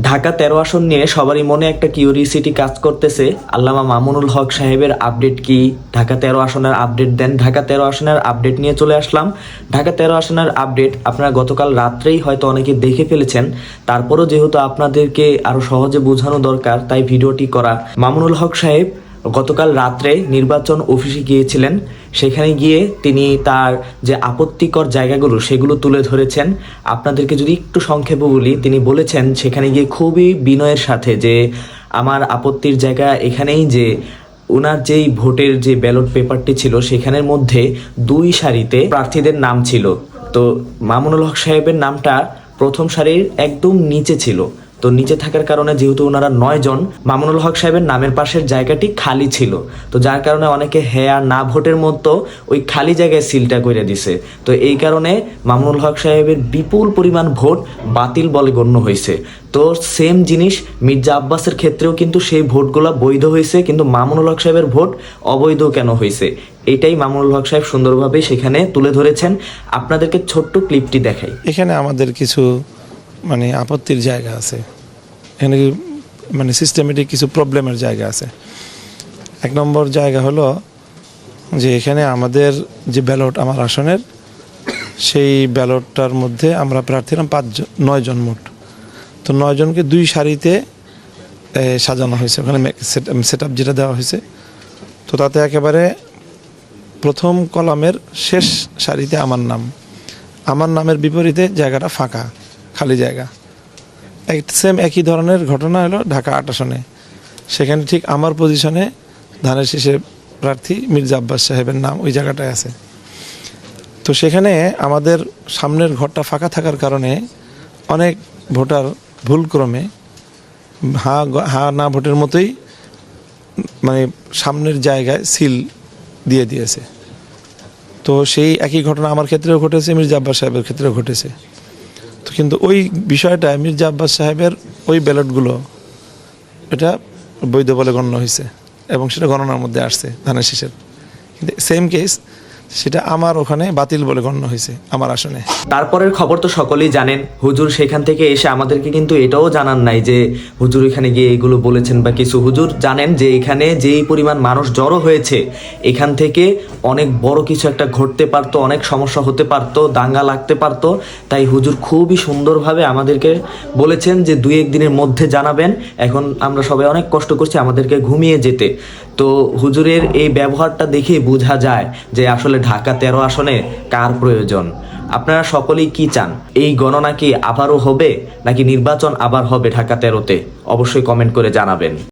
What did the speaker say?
ঢাকা তেরো আসন নিয়ে সবারই মনে একটা কিউরিসিটি কাজ করতেছে। আল্লামা মামুনুল হক সাহেবের আপডেট কি? ঢাকা তেরো আসনের আপডেট দেন। ঢাকা তেরো আসনের আপডেট নিয়ে চলে আসলাম। ঢাকা তেরো আসনের আপডেট আপনারা গতকাল রাত্রেই হয়তো অনেকে দেখে ফেলেছেন। তারপরও যেহেতু আপনাদেরকে আরও সহজে বোঝানো দরকার, তাই ভিডিওটি করা। মামুনুল হক সাহেব গতকাল রাত্রে নির্বাচন অফিসে গিয়েছিলেন। সেখানে গিয়ে তিনি তার যে আপত্তিকর জায়গাগুলো, সেগুলো তুলে ধরেছেন। আপনাদেরকে যদি একটু সংক্ষেপে বলি, তিনি বলেছেন, সেখানে গিয়ে খুবই বিনয়ের সাথে যে আমার আপত্তির জায়গা এখানেই যে ওনার যেই ভোটের যে ব্যালট পেপারটি ছিল, সেখানের মধ্যে দুই সারিতে প্রার্থীদের নাম ছিল। তো মামুনুল হক সাহেবের নামটা প্রথম সারির একদম নিচে ছিল। তো নিচে থাকার কারণে যেহেতু ওনারা নয় জন, মামুনুল হক সাহেবের নামের পাশের জায়গাটি খালি ছিল। তো যার কারণে অনেকে হ্যাঁ না ভোটের মতো ওই খালি জায়গায় সিলটা করে দিছে। তো এই কারণে মামুনুল হক সাহেবের বিপুল পরিমাণ ভোট বাতিল বলে গণ্য হয়েছে তো সেম জিনিস মির্জা আব্বাসের ক্ষেত্রেও কিন্তু সেই ভোটগুলো বৈধ হয়েছে কিন্তু মামুনুল হক সাহেবের ভোট অবৈধ কেন হয়েছে এটাই মামুনুল হক সাহেব সুন্দরভাবে সেখানে তুলে ধরেছেন। আপনাদেরকে ছোট্ট ক্লিপটি দেখাই। এখানে আমাদের কিছু মানে আপত্তির জায়গা আছে। এখানে মানে সিস্টেমেটিক কিছু প্রবলেমের জায়গা আছে। এক নম্বর জায়গা হলো যে এখানে আমাদের যে ব্যালট আমার আসনের, সেই ব্যালটটার মধ্যে আমরা প্রার্থীরা পাঁচজন নয় জন মোট। তো নয় জনকে দুই সারিতে সাজানো হয়েছে। ওখানে সেট আপ যেটা দেওয়া হয়েছে। তো তাতে একেবারে প্রথম কলামের শেষ সারিতে আমার নাম। আমার নামের বিপরীতে জায়গাটা ফাঁকা। খালি জায়গা। সেম একই ধরনের ঘটনা হলো ঢাকা আট আসনে। সেখানে ঠিক আমার পজিশনে ধানের শীষের প্রার্থী মির্জা আব্বাস সাহেবের নাম ওই জায়গাটায় আছে। তো সেখানে আমাদের সামনের ঘরটা ফাঁকা থাকার কারণে অনেক ভোটার ভুলক্রমে হা হা না ভোটের মতোই মানে সামনের জায়গায় সিল দিয়ে দিয়েছে। তো সেই একই ঘটনা আমার ক্ষেত্রেও ঘটেছে, মির্জা আব্বাস সাহেবের ক্ষেত্রেও ঘটেছে। কিন্তু ওই বিষয়টা মির্জা আব্বাস সাহেবের ওই ব্যালটগুলো, এটা বৈধ বলে গণ্য হয়েছে এবং সেটা গণনার মধ্যে আসছে ধানের শীষের। কিন্তু সেম কেস সেটা আমার ওখানে বাতিল বলে গণ্য হয়েছে, আমার আসনে। তারপরের খবর তো সকলেই জানেন, হুজুর সেখান থেকে এসে আমাদেরকে কিন্তু এটাও জানান নাই যে, হুজুর এখানে গিয়ে এগুলো বলেছেন বা কিছু। হুজুর জানেন যে এখানে যেই পরিমাণ মানুষ জড়ো হয়েছে, এখান থেকে অনেক বড় কিছু একটা ঘটতে পারতো, অনেক সমস্যা হতে পারতো, দাঙ্গা লাগতে পারতো। তাই হুজুর খুবই সুন্দরভাবে আমাদেরকে বলেছেন যে, দুই এক দিনের মধ্যে জানাবেন। এখন আমরা সবাই অনেক কষ্ট করছি আমাদেরকে ঘুমিয়ে যেতে। তো হুজুরের এই ব্যবহারটা দেখেই বোঝা যায় যে, আসলে ঢাকা তেরো আসনে কার প্রয়োজন? আপনারা সকলেই কি চান? এই গণনা কি আবারও হবে নাকি নির্বাচন আবার হবে ঢাকা তেরোতে? অবশ্যই কমেন্ট করে জানাবেন।